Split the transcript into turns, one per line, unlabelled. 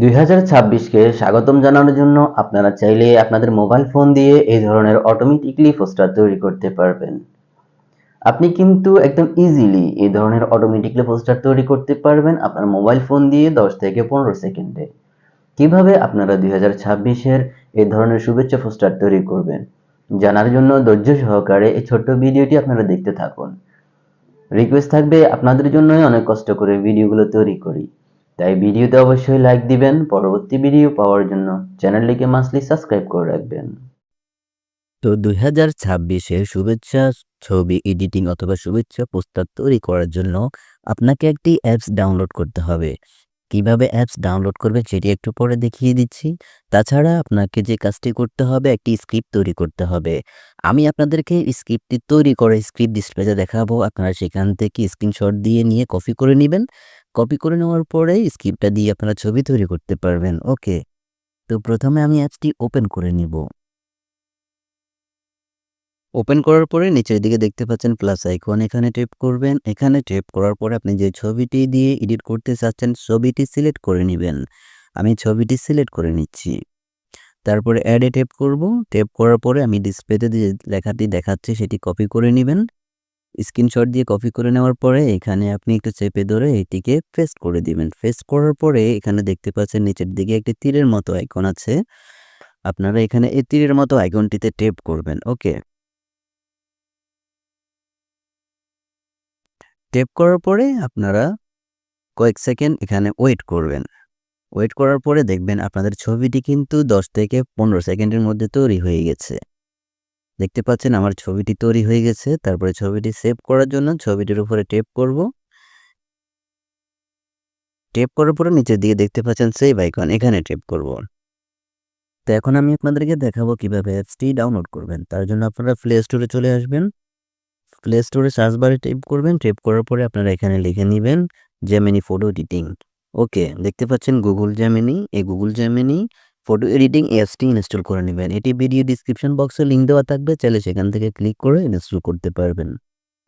দুই হাজার ছাব্বিশকে স্বাগতম জানানোর জন্য আপনারা চাইলে আপনাদের মোবাইল ফোন দিয়ে এই ধরনের অটোমেটিকলি পোস্টার তৈরি করতে পারবেন। আপনি কিন্তু একদম ইজিলি এই ধরনের অটোমেটিকলি পোস্টার তৈরি করতে পারবেন আপনার মোবাইল ফোন দিয়ে দশ থেকে পনেরো সেকেন্ডে। কীভাবে আপনারা দুই হাজার ছাব্বিশের এই ধরনের শুভেচ্ছা পোস্টার তৈরি করবেন? জানার জন্য ধৈর্য সহকারে এই ছোট্ট ভিডিওটি আপনারা দেখতে থাকুন। রিকোয়েস্ট থাকবে আপনাদের জন্যই অনেক কষ্ট করে ভিডিওগুলো তৈরি করি। তাই ভিডিওতে অবশ্যই লাইক দিবেন, পরবর্তী ভিডিও পাওয়ার জন্য চ্যানেলটিকে মাসলি সাবস্ক্রাইব করে রাখবেন।
তো দুই হাজার ছাব্বিশে শুভেচ্ছা, ছবি এডিটিং অথবা শুভেচ্ছা পোস্টার তৈরি করার জন্য আপনাকে একটি অ্যাপস ডাউনলোড করতে হবে। কীভাবে অ্যাপস ডাউনলোড করবেন সেটি একটু পরে দেখিয়ে দিচ্ছি। তাছাড়া আপনাকে যে কাজটি করতে হবে, একটি স্ক্রিপ্ট তৈরি করতে হবে। আমি আপনাদেরকে স্ক্রিপ্টটি তৈরি করে স্ক্রিপ্ট ডিসপ্লেতে দেখাবো। আপনারা সেখান থেকে স্ক্রিনশট দিয়ে নিয়ে কপি করে নেবেন। কপি করে নেওয়ার পরে স্ক্রিপ্টটা দিয়ে আপনারা ছবি তৈরি করতে পারবেন। ওকে তো প্রথমে আমি অ্যাপসটি ওপেন করে নিব। ওপেন করার পরে নিচের দিকে দেখতে পাচ্ছেন প্লাস আইকন এখানে টেপ করবেন। এখানে টেপ করার পরে আপনি যে ছবিটি দিয়ে এডিট করতে চাচ্ছেন, ছবিটি সিলেক্ট করে নেবেন। আমি ছবিটি সিলেক্ট করে নিচ্ছি। তারপরে অ্যাডে টেপ করব। টেপ করার পরে আমি ডিসপ্লেতে যে লেখাটি দেখাচ্ছি, সেটি কপি করে নেবেন। স্ক্রিনশট দিয়ে কপি করে নেওয়ার পরে এখানে আপনি একটু চেপে ধরে এটিকে পেস্ট করে দিবেন। পেস্ট করার পরে এখানে দেখতে পাচ্ছেন নিচের দিকে একটি তীরের মতো আইকন আছে। আপনারা এখানে এই তীরের মতো আইকনটিতে টেপ করবেন, ওকে? টেপ করার পরে আপনারা কয়েক সেকেন্ড এখানে ওয়েট করবেন। ওয়েট করার পরে দেখবেন আপনাদের ছবিটি কিন্তু দশ থেকে পনেরো সেকেন্ডের মধ্যে তৈরি হয়ে গেছে। দেখতে পাচ্ছেন আমার ছবিটি তৈরি হয়ে গেছে। তারপরে ছবিটি সেভ করার জন্য ছবিটির উপরে টেপ করব। টেপ করার পরে নিচের দিকে দেখতে পাচ্ছেন সেভ আইকন এখানে টেপ করব। তো এখন আমি আপনাদেরকে দেখাবো কীভাবে অ্যাপসটি ডাউনলোড করবেন। তার জন্য আপনারা প্লে স্টোরে চলে আসবেন। প্লে স্টোরে সার্চ বারে টেপ করবেন। টেপ করার পরে আপনারা এখানে লিখে নেবেন জেমিনি ফটো এডিটিং ওকে দেখতে পাচ্ছেন গুগল জ্যামিনি এই গুগল জ্যামিনি ফটো এডিটিং অ্যাপসটি ইনস্টল করে নেবেন। এটি ভিডিও ডিসক্রিপশন বক্সে লিঙ্ক দেওয়া থাকবে। চাইলে সেখান থেকে ক্লিক করে ইনস্টল করতে পারবেন।